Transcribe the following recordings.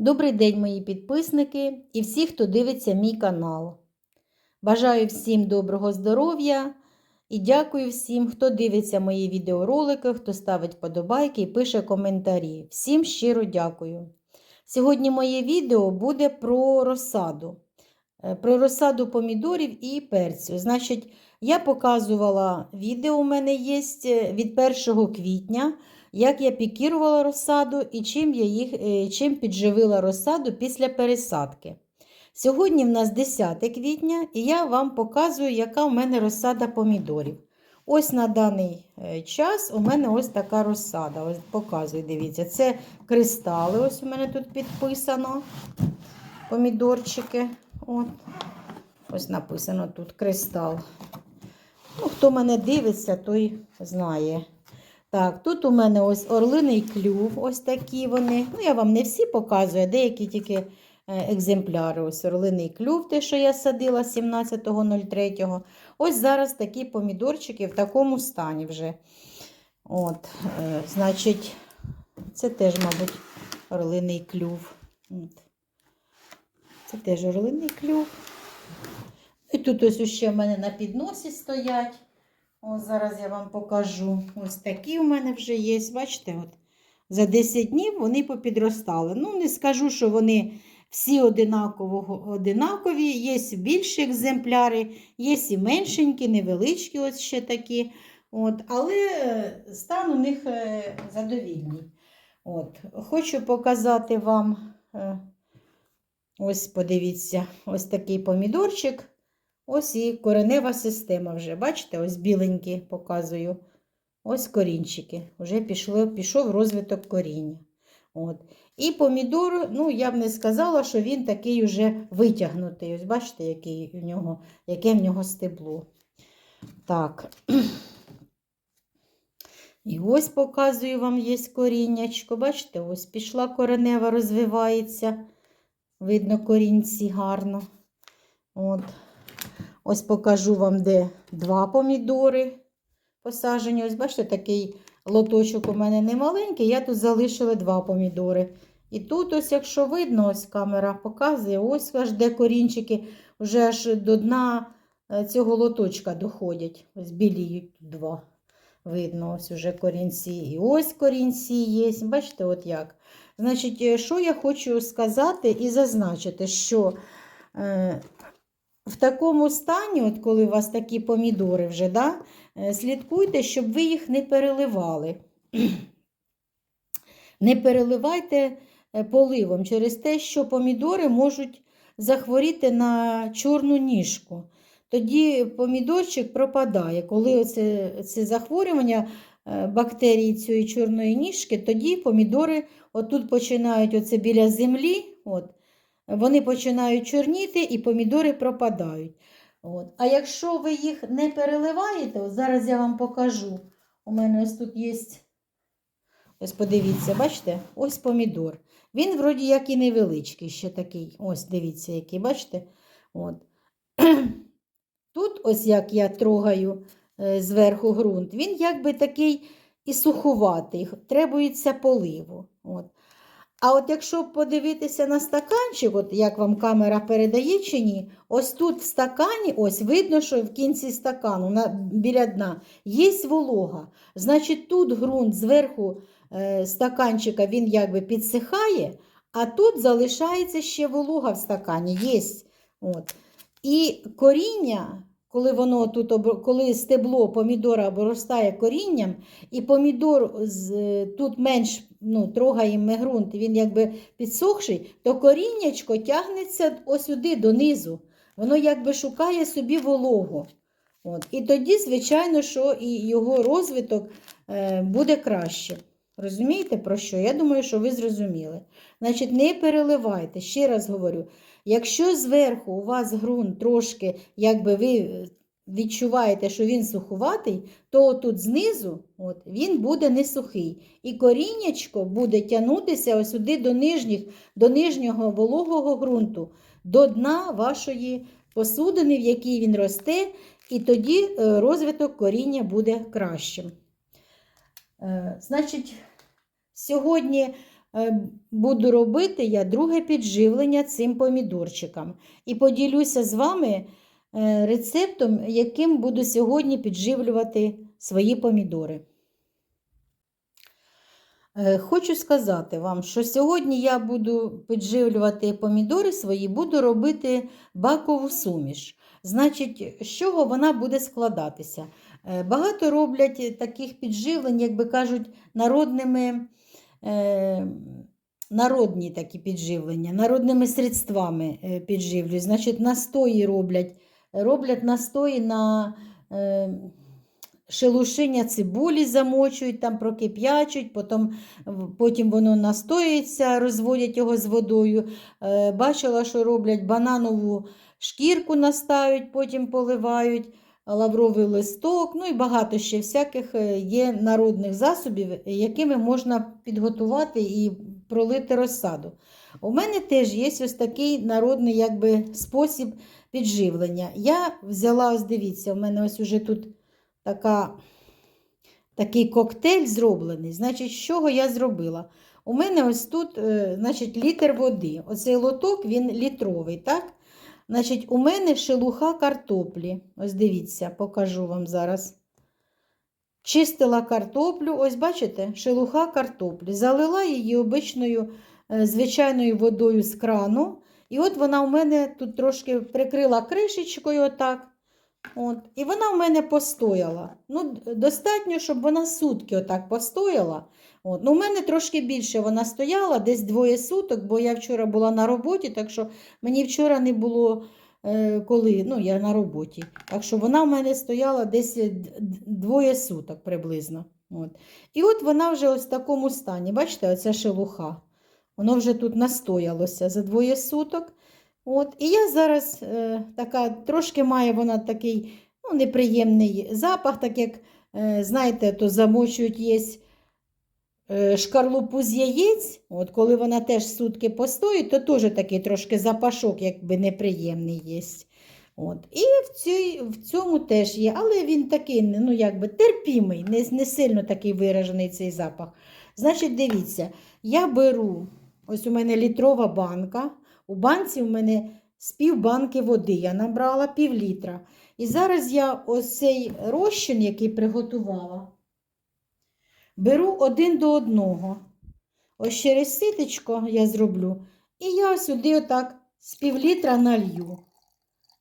Добрий день, мої підписники і всі, хто дивиться мій канал. Бажаю всім доброго здоров'я і дякую всім, хто дивиться мої відеоролики, хто ставить вподобайки і пише коментарі. Всім щиро дякую. Сьогодні моє відео буде про розсаду. Е, Про розсаду помідорів і перцю. Значить, я показувала відео у мене є е, від 1 квітня як я пікірувала розсаду і чим я їх, е, чим підживила розсаду після пересадки. Сьогодні в нас 10 квітня, і я вам показую, яка в мене розсада помідорів. Ось на даний е, час у мене ось така розсада. Ось показую, дивіться, це кристали. Ось у мене тут підписано. Помідорчики. От. Ось написано тут кристал. Ну, Хто мене дивиться, той знає. Так, тут у мене ось орлиний клюв, ось такі вони. Ну, я вам не всі показую, деякі тільки е, екземпляри. Ось орлиний клюв, те, що я садила 17.03. Ось зараз такі помідорчики в такому стані вже. От, е, Значить, це теж, мабуть, орлиний клюв. От. Це теж орлиний клюв. І тут ось ще в мене на підносі стоять. Ось зараз я вам покажу. Ось такі у мене вже є. Бачите, от за 10 днів вони попідростали. Ну, не скажу, що вони всі одинакові. Є більші екземпляри, є і меншенькі, невеличкі, ось ще такі. От, Але стан у них е, задовільний. От, Хочу показати вам, е, ось подивіться, ось такий помідорчик. Ось і коренева система вже. Бачите, ось біленькі показую. Ось корінчики. Вже пішло, пішов розвиток коріння. От. І помідор, ну, я б не сказала, що він такий уже витягнутий. Ось бачите, який у нього, яке в нього стебло. Так. І ось показую вам є коріннячко. Бачите, ось пішла коренева, розвивається. Видно, корінці гарно. От. Ось покажу вам, де два помідори посаджені. Ось, бачите, такий лоточок у мене не маленький, я тут залишила два помідори. І тут, ось, якщо видно, ось камера показує, ось аж де корінчики вже аж до дна е, цього лоточка доходять. Ось біліють два. Видно, ось уже корінці. І ось корінці є. Бачите, от як. Значить, е, що я хочу сказати і зазначити, що. Е, в такому стані, от коли у вас такі помідори вже, да, слідкуйте, щоб ви їх не переливали. Не переливайте поливом через те, що помідори можуть захворіти на чорну ніжку. Тоді помідорчик пропадає. Коли оце, це захворювання бактерії цієї чорної ніжки, тоді помідори отут починають оце біля землі. от, вони починають чорніти і помідори пропадають. От. А якщо ви їх не переливаєте, от зараз я вам покажу. У мене ось тут є, ось подивіться, бачите, ось помідор. Він, вроді, як і невеличкий, ще такий. Ось, дивіться, який, бачите? От. Тут, ось як я трогаю е, зверху ґрунт, він якби такий і сухуватий, требується поливу. От. А от якщо подивитися на стаканчик, от як вам камера передає чи ні, ось тут в стакані, ось видно, що в кінці стакану на, біля дна є волога. Значить, тут ґрунт зверху е, стаканчика він якби підсихає, а тут залишається ще волога в стакані. Є. От. І коріння. Коли воно тут коли стебло помідора обростає корінням, і помідор з, тут менш ну, трогаємо ґрунт, він якби підсохший, то коріннячко тягнеться ось сюди донизу. Воно якби шукає собі вологу. От. І тоді, звичайно, що і його розвиток е, буде краще. Розумієте, про що? Я думаю, що ви зрозуміли. Значить, не переливайте, ще раз говорю. Якщо зверху у вас ґрунт трошки, якби ви відчуваєте, що він сухуватий, то тут знизу от, він буде не сухий. І коріннячко буде тягнутися ось сюди до нижніх, до нижнього вологого ґрунту, до дна вашої посудини, в якій він росте, і тоді е, розвиток коріння буде кращим. Е, значить, сьогодні е, буду робити я друге підживлення цим помідорчикам. І поділюся з вами е, рецептом, яким буду сьогодні підживлювати свої помідори. Е, Хочу сказати вам, що сьогодні я буду підживлювати помідори свої, буду робити бакову суміш. Значить, з чого вона буде складатися? Е, Багато роблять таких підживлень, як би кажуть, народними, е, народні такі підживлення, народними средствами е, підживлюють. Значить, настої роблять, роблять настої на е, шелушиння цибулі замочують, там прокип'ячують, потім, потім воно настоїться, розводять його з водою. Е, бачила, що роблять бананову шкірку настають, потім поливають, лавровий листок, ну і багато ще всяких е, є народних засобів, якими можна підготувати і пролити розсаду. У мене теж є ось такий народний якби, спосіб підживлення. Я взяла, ось дивіться, у мене ось уже тут така, такий коктейль зроблений. Значить, з чого я зробила? У мене ось тут е, значить, літр води. Оцей лоток він літровий. так? Значить, у мене шелуха картоплі. Ось дивіться, покажу вам зараз. Чистила картоплю, ось бачите, шелуха картоплі. Залила її обичною е, звичайною водою з крану. І от вона у мене тут трошки прикрила кришечкою отак. От. І вона в мене постояла. Ну, Достатньо, щоб вона сутки отак постояла. От. Ну, У мене трошки більше вона стояла, десь двоє суток, бо я вчора була на роботі, так що мені вчора не було е, коли, ну, я на роботі. Так що вона в мене стояла десь д- двоє суток приблизно. От. І от вона вже ось в такому стані. Бачите, оця шелуха. Воно вже тут настоялося за двоє суток. От, і я зараз е, така, трошки має вона такий ну, неприємний запах, так як, е, знаєте, то замочують є е, шкарлупу з яєць, от, коли вона теж сутки постоїть, то теж такий трошки запашок, якби неприємний є. От. І в, цій, в цьому теж є, але він такий, ну, якби терпімий, не, не сильно такий виражений цей запах. Значить, дивіться, я беру, ось у мене літрова банка. У банці у мене з пів банки води я набрала пів літра. І зараз я ось цей розчин, який приготувала, беру один до одного. Ось через ситечко я зроблю. І я сюди отак з пів літра налью.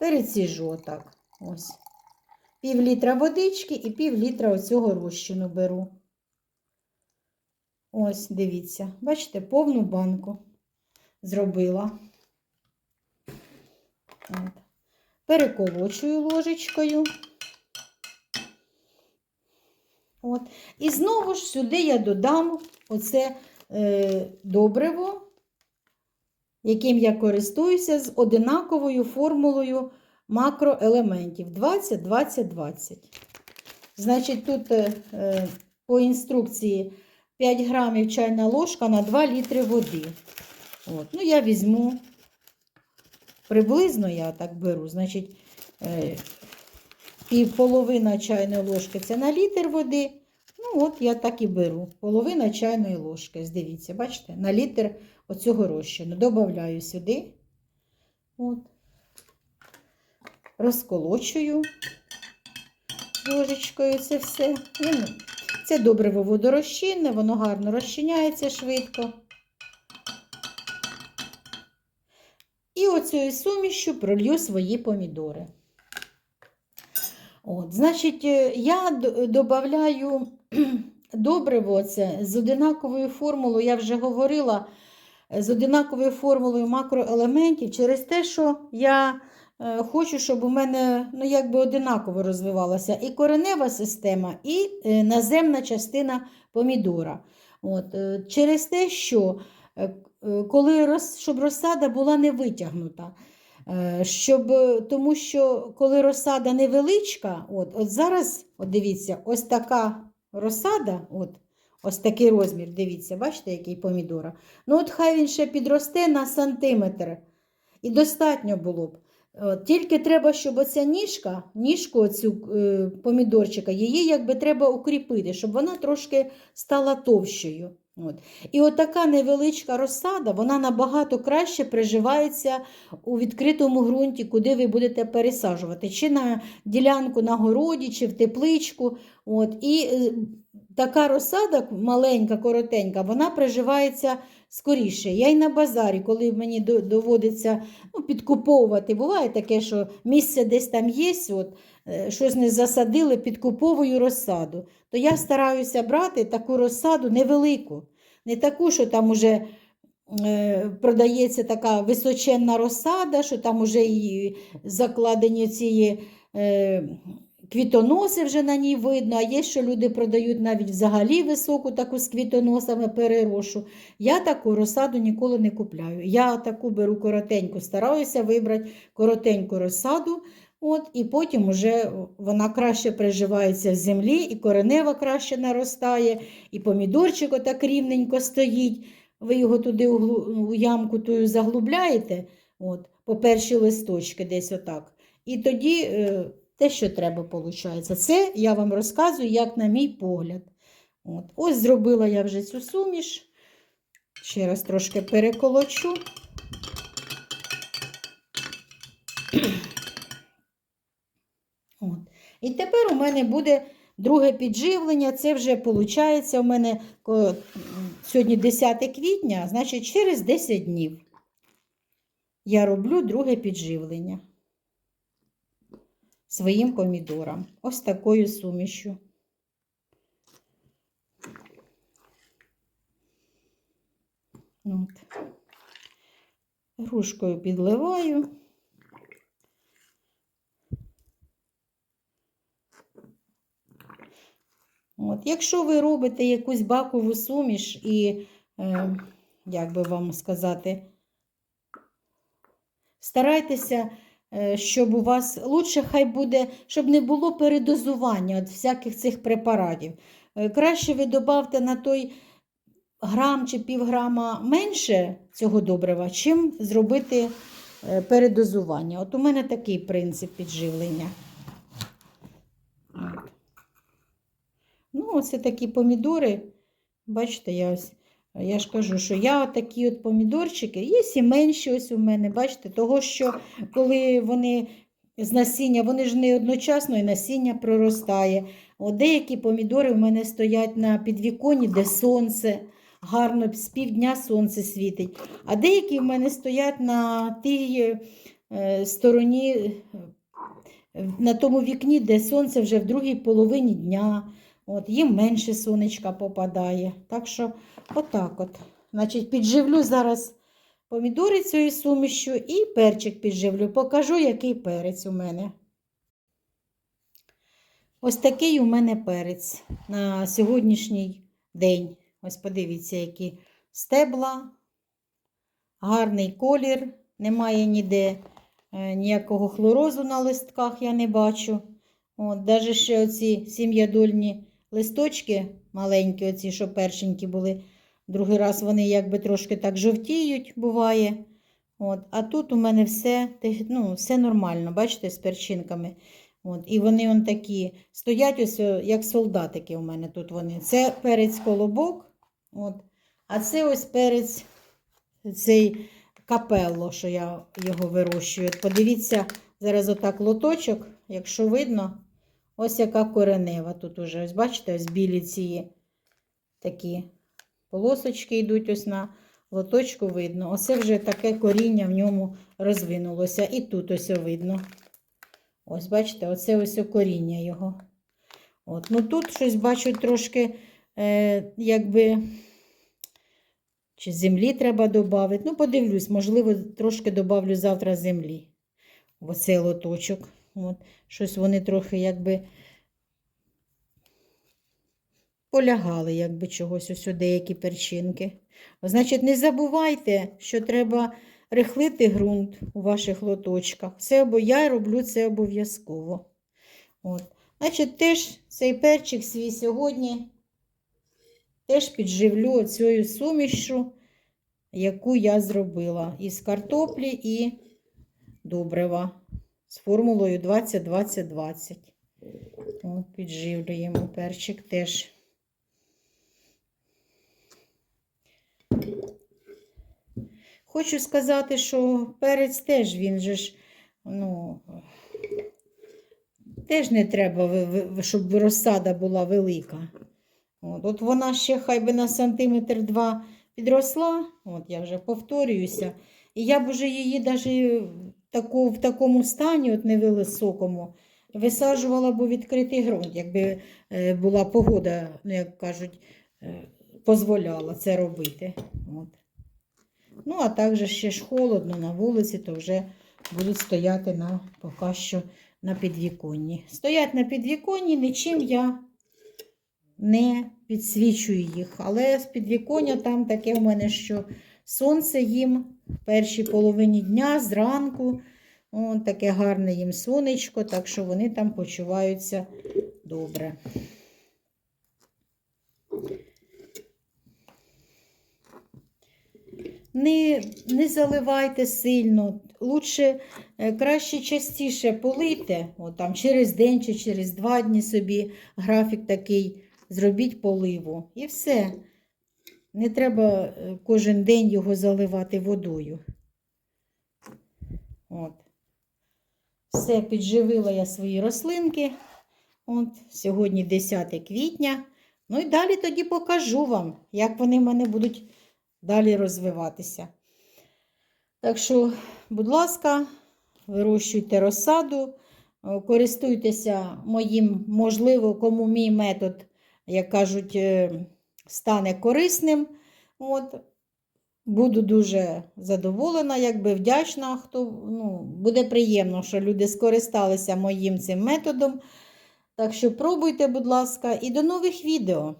Переціжу отак. Ось. Пів водички і пів літра оцього розчину беру. Ось, дивіться, бачите, повну банку зробила. От. Переколочую ложечкою. От. І знову ж сюди я додам оце е, добриво, яким я користуюся з одинаковою формулою макроелементів 20, 20, 20. Значить, тут е, е, по інструкції 5 грамів чайна ложка на 2 літри води. От. Ну, я візьму приблизно я так беру, значить, е, пів половина чайної ложки це на літр води. Ну, от я так і беру. Половина чайної ложки. Дивіться, бачите, на літр оцього розчину. Добавляю сюди. От. Розколочую ложечкою це все. Ну, Це добре водорозчинне, воно гарно розчиняється швидко. І оцею сумішю пролью свої помідори. От, Значить, е, я додаю добриво це з одинаковою формулою, я вже говорила, е, з одинаковою формулою макроелементів через те, що я е, хочу, щоб у мене ну, якби одинаково розвивалася і коренева система, і наземна частина помідора. От, через те, що коли щоб розсада була не витягнута. Е, Щоб, тому що коли розсада невеличка, от, от зараз, от дивіться, ось така розсада, от, ось такий розмір, дивіться, бачите, який помідора. Ну, от хай він ще підросте на сантиметр. І достатньо було б. От, Тільки треба, щоб оця ніжка, ніжку оцю е, помідорчика, її якби треба укріпити, щоб вона трошки стала товщою. От. І отака невеличка розсада, вона набагато краще приживається у відкритому ґрунті, куди ви будете пересаджувати, чи на ділянку на городі, чи в тепличку. От. І е, така розсада маленька, коротенька, вона приживається скоріше. Я й на базарі, коли мені доводиться ну, підкуповувати, буває таке, що місце десь там є, от, е, щось не засадили, підкуповую розсаду. То я стараюся брати таку розсаду невелику, не таку, що там уже е, продається така височенна розсада, що там уже і закладені ці е, квітоноси вже на ній видно, а є, що люди продають навіть взагалі високу таку з квітоносами перерошу. Я таку розсаду ніколи не купляю. Я таку беру коротеньку, стараюся вибрати коротеньку розсаду. От, і потім вже вона краще приживається в землі, і коренева краще наростає, і помідорчик отак рівненько стоїть. Ви його туди у, ямку тую заглубляєте, от, по перші листочки десь отак. І тоді е, те, що треба, виходить. Це я вам розказую, як на мій погляд. От. Ось зробила я вже цю суміш. Ще раз трошки переколочу. От. І тепер у мене буде друге підживлення. Це вже виходить, у мене сьогодні 10 квітня, значить через 10 днів я роблю друге підживлення своїм помідорам. Ось такою сумішю. От. Грушкою підливаю. От. Якщо ви робите якусь бакову суміш і, е, як би вам сказати, старайтеся, щоб у вас лучше хай буде, щоб не було передозування від всяких цих препаратів. Е, Краще ви додавте на той грам чи півграма менше цього добрива, чим зробити е, передозування. От у мене такий принцип підживлення. Ну, оце такі помідори. Бачите, я ось. Я ж кажу, що я такі от помідорчики, є і менші ось у мене, бачите, того, що коли вони з насіння, вони ж не одночасно і насіння проростає. От деякі помідори у мене стоять на підвіконні, де сонце, гарно з півдня сонце світить. А деякі в мене стоять на тій е, стороні, на тому вікні, де сонце вже в другій половині дня. От, їм менше сонечка попадає. Так що, отак от. Значить, підживлю зараз помідори цією сумішю і перчик підживлю. Покажу, який перець у мене. Ось такий у мене перець на сьогоднішній день. Ось подивіться, які стебла, гарний колір, немає ніде е, ніякого хлорозу на листках, я не бачу. От, Навіть ще оці сім'ядольні листочки маленькі, оці, що першенькі були. Другий раз вони якби трошки так жовтіють, буває. От. А тут у мене все ну, все нормально, бачите, з перчинками. От. І вони он такі стоять, ось, як солдатики у мене тут вони. Це перець колобок. От. А це ось перець, цей капелло, що я його вирощую. От Подивіться, зараз отак лоточок, якщо видно, ось яка коренева тут уже. Ось бачите, ось білі ці такі полосочки йдуть ось на лоточку видно. Оце вже таке коріння в ньому розвинулося. І тут ось видно. Ось, бачите, оце ось коріння його. От. Ну тут щось бачу трошки, е, якби, чи землі треба додати. Ну, подивлюсь, можливо, трошки додавлю завтра землі. В оцей лоточок. От. Щось вони трохи якби полягали, якби чогось ось деякі перчинки. Значить, не забувайте, що треба рихлити ґрунт у ваших лоточках. Це або я роблю це обов'язково. От. Значить, теж цей перчик свій сьогодні теж підживлю цією сумішю, яку я зробила із картоплі і добрива з формулою 20-20-20. Підживлюємо перчик теж. Хочу сказати, що перець теж він же ж, ну, теж не треба, щоб розсада була велика. От, от вона ще хай би на сантиметр два підросла, от я вже повторююся. І я б уже її навіть в такому стані, от невисокому, висаджувала б у відкритий ґрунт, якби е, була погода, ну, як кажуть, е, дозволяла це робити. От. Ну, а також ще ж холодно на вулиці, то вже будуть стояти на, поки що на підвіконні. Стоять на підвіконні, нічим я не підсвічую їх. Але з підвіконня там таке в мене, що сонце їм в першій половині дня зранку. О, таке гарне їм сонечко, так що вони там почуваються добре. Не, не заливайте сильно. Лучше е, краще частіше полийте, от там через день чи через два дні собі графік такий зробіть поливу. І все. Не треба е, кожен день його заливати водою. От. Все, підживила я свої рослинки. От, сьогодні 10 квітня. Ну і далі тоді покажу вам, як вони в мене будуть далі розвиватися. Так що, будь ласка, вирощуйте розсаду, е, користуйтеся моїм, можливо, кому мій метод, як кажуть, е, стане корисним. От. Буду дуже задоволена, якби вдячна, хто ну, буде приємно, що люди скористалися моїм цим методом. Так що пробуйте, будь ласка, і до нових відео.